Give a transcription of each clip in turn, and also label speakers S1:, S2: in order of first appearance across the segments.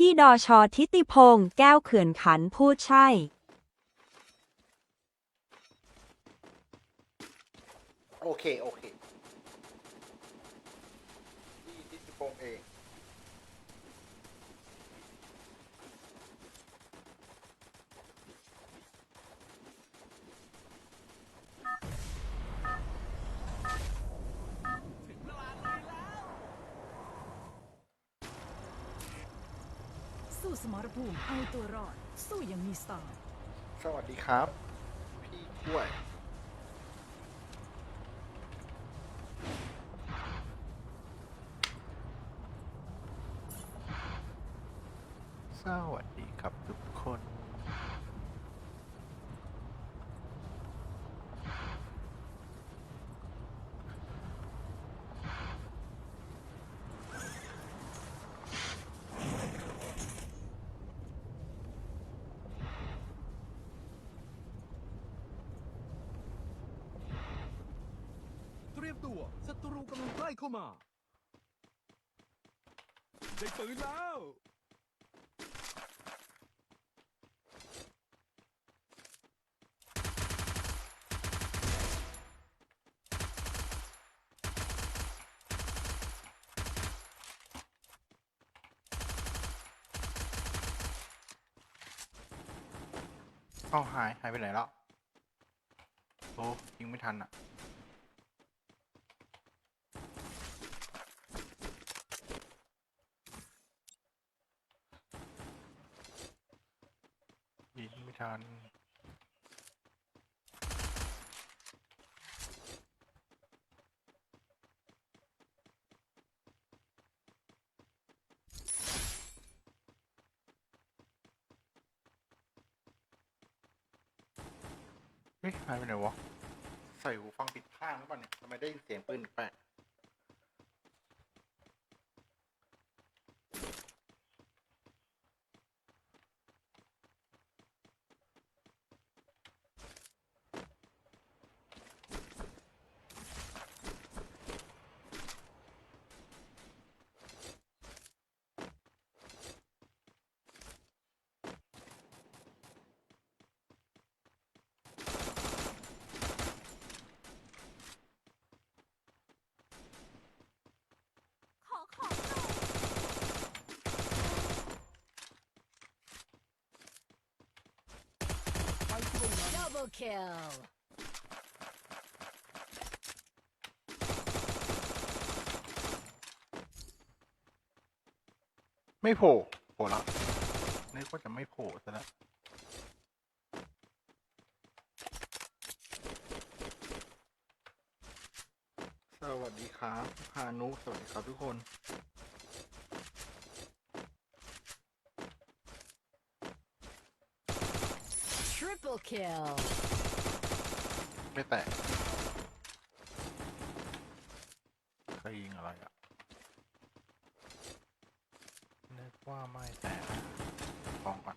S1: พี่ดอชอทิติพงศ์แก้วเขื่อนขันพูดใช่
S2: โอเค โอเคที่ทิติพงษ์เอง
S3: สมรภูมิเอาตัวรอด สู้อยังมีสไตล์
S2: สวัสดีครับ พี่กล้วย สวัสดีครับทุกคน
S4: ตัวศัตรูกำลังใกล้เข้ามา ได้ปืนแล้ว
S2: เอ้าหาย หายไปไหนแล้ว โอ้ยิงไม่ทันอะ ยิงไม่ทัน เฮ้ยหายไปไหนวะ ใส่หูฟังผิดข้างหรือเปล่าเนี่ยทำไมได้ยินเสียงปืนแปลก ไม่โผล่โผล่ล้วนึกว่าจะไม่โผล่ซะแล้วสวัสดีครับพานุสวัสดีครับทุกคน
S5: kill.
S2: ไม่แตกใครยิงอะไรอะนึกว่าไม่แตกฟองก่อน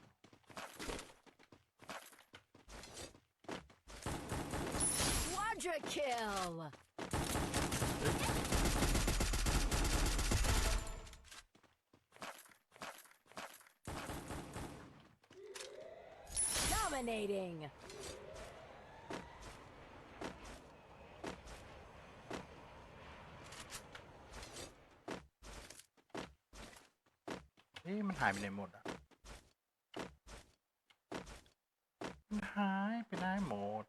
S5: Dominating.
S2: เอ๊ะมันหายไปไหนหมดอะ มันหายไปไหนหมด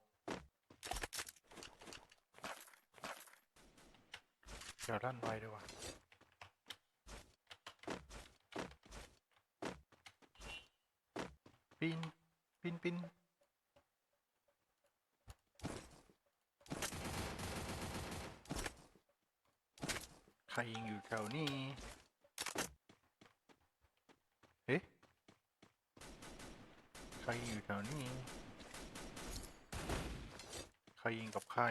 S2: เดี๋ยวด้านไว้ด้วยว่ะปินปินปินใคร ยิงอยู่แถวนี้เอ๊ะใครอยู่แถวนี้ ใครยิงกับใคร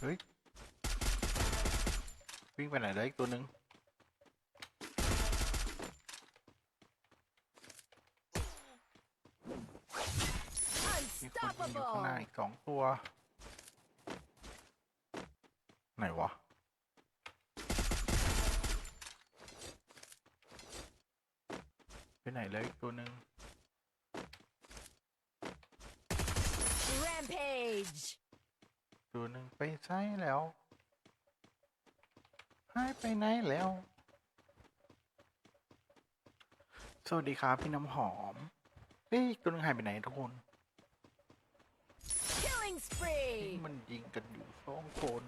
S2: เฮ้ย วิ่งไปไหนแล้อีกตัวหนึ่งมีคนยิงอยู่ข้างหน้าอีกสองตัว ไหนวะไหนแล้วอีกตัวหนึ่ง
S5: Rampage.
S2: ตัวหนึ่งไปใช้แล้วหายไปไหนแล้ว สวัสดีครับพี่น้ำหอมเฮ้ยอีกตัวหนึงหายไปไหนทุกคน
S5: Killing spree.
S2: มันยิงกันอยู่สองคน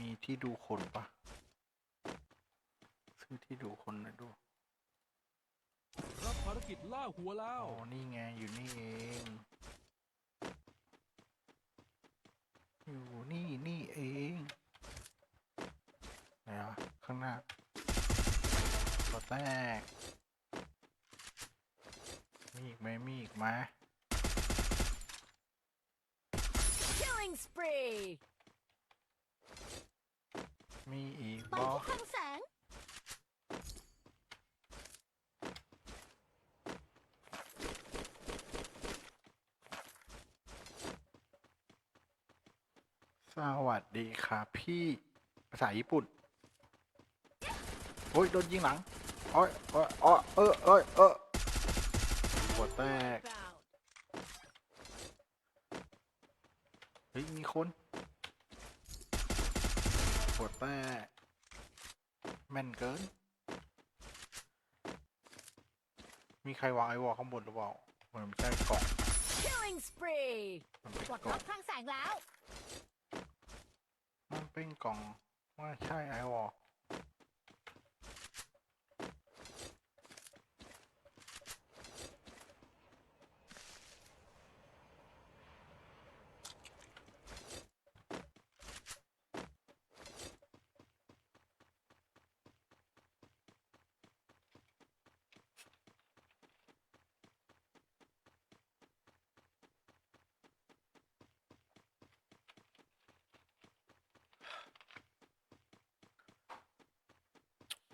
S2: มีที่ดูคนปะซื้อที่ดูคนหนะดู
S4: รับภารกิจล่าหัวแล้
S2: อ๋
S4: ว
S2: อนี่ไง อยู่นี่เอง อยู่นี่นี่เองไหนวะข้างหน้าตัวแตก มีอีกไหมมีอีกไหม
S5: Killing spree.
S2: มีอีก
S5: ไป
S2: บอ
S5: ที่คลังแสง
S2: สวัสดีครับพี่ภาษาญี่ปุ่นโอ้ยโดนยิงหลังโอ้ยโอ้ยโอ้ยเออเออเออหัวแตก
S5: About.
S2: เฮ้ย มีคน หัวแตกแม่นเกิน มีใครวางไอวอลข้างบนหรือเปล่ามันไม่ใช่กล่อง
S5: Killing spree.
S2: มันเป็น
S5: ปลด
S2: กล่
S5: ล็
S2: อ
S5: องกคลังแสงแล้ว
S2: มันเป็นกล่องว่าใช่ไอวอล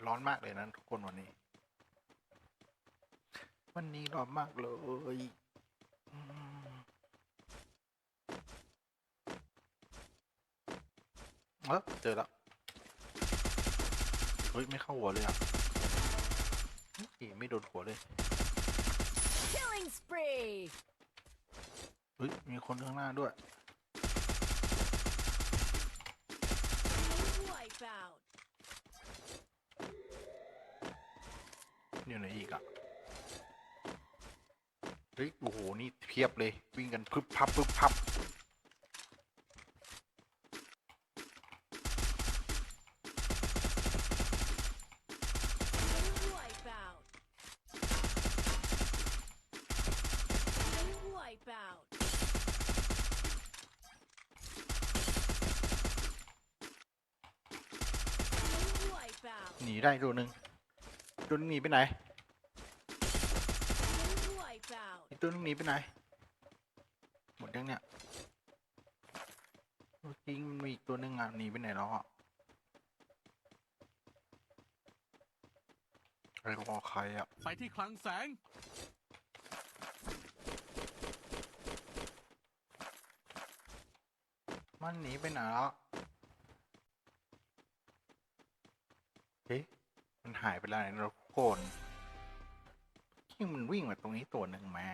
S2: ร้อนมากเลยนะทุกคนวันนี้ วันนี้ร้อนมากเลยอืมเออเจอแล้วเฮ้ย ไม่เข้าหัวเลยอะเฮ้ยไม่โดนหัวเลย
S5: Killing spree.
S2: เฮ้ย มีคนข้างหน้าด้วย อยู่ไหนอีกอะเฮ้ยโอ้โห นี่เพียบเลย วิ่งกันพึบพับพึบพับหนีได้ตัวหนึ่ง ตัวนึงหนีไปไหน
S5: Wipe out.
S2: อีกตัวนึงหนีไปไหน หมดยังเนี่ยเมื่อกี้มันมีอีกตัวหนึงอะหนีไปไหนแล้วอะใครบอกใครอะ
S4: ไปที่คลังแสง
S2: มันหนีไปไหนแล้วเอ๊ะ มันหายไปแล้วไหนเราโกนที่มันวิ่งมาตรงนี้ตัวหนึ่งมา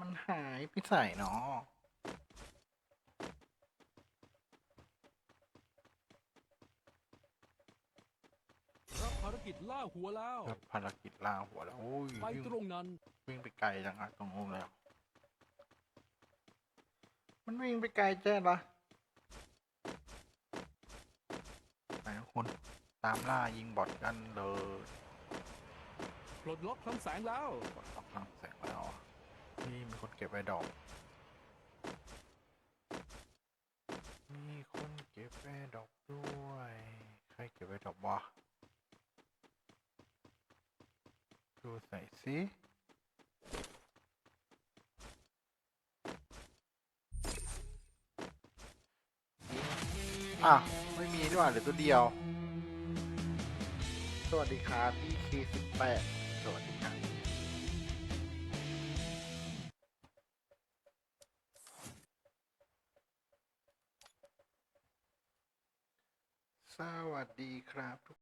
S2: มันหายไปใส่เนาะ
S4: รับภารกิจล่าหัวแล้ว
S2: ครับภารกิจล่าหัวแล้วโอ้ย
S4: ไป
S2: วิ่ง
S4: ตรงนั้น
S2: วิ่งไปไกลจังอะตรงนู้นแล้ว มันวิ่งไปไกลแจ้ละไปทุกคน ตามล่ายิงบอทกันเลย
S4: ปลดล็อกคลังแสงแล้ว
S2: บอทออกทางแสงแล้วอะนี่มีคนเก็บไว้ดอก มีคนเก็บไว้ดอกด้วย ใครเก็บไว้ดอกวะดูใส่สิอะ ไม่มีด้วยเหลือตัวเดียว สวัสดีครับพี่คีสิบแปดสวัสดีครับสวัสดีครับทุก